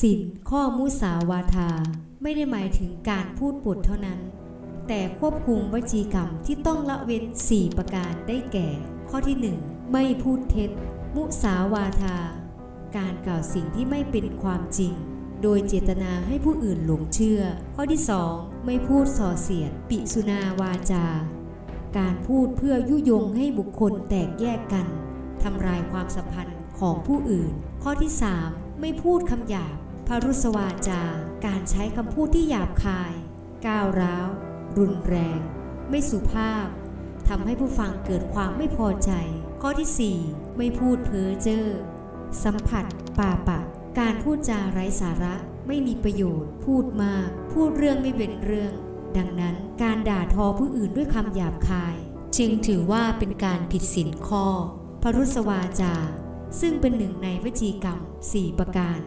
สินข้อมุสาวาทา ไม่ได้หมายถึงการพูดปดเท่านั้น แต่ควบคุมวจีกรรมที่ต้องละเว้น 4 ประการได้แก่ ข้อที่ 1 ไม่พูดเท็จ มุสาวาทา การกล่าวสิ่งที่ไม่เป็นความจริง โดยเจตนาให้ผู้อื่นหลงเชื่อ ข้อที่ 2 ไม่พูดส่อเสียด ปิสุนาวาจา การพูดเพื่อยุยงให้บุคคลแตกแยกกันทำลายความสัมพันธ์ของผู้อื่น ข้อที่ 3 ไม่พูดคำหยาบ พรุสวาจาการใช้คำพูดที่หยาบคาย ก้าวร้าว รุนแรง ไม่สุภาพทำให้ผู้ฟังเกิดความไม่พอใจ ข้อที่ 4 ไม่พูดเพ้อเจ้อสัมผัสป่าปะ การพูดจาไร้สาระไม่มีประโยชน์ พูดมาก พูดเรื่องไม่เป็นเรื่อง ดังนั้นการด่าทอผู้อื่นด้วยคำหยาบคาย จึงถือว่าเป็นการผิดศีลข้อ พรุสวาจา ซึ่งเป็นหนึ่งในวจีกรรม 4 ประการ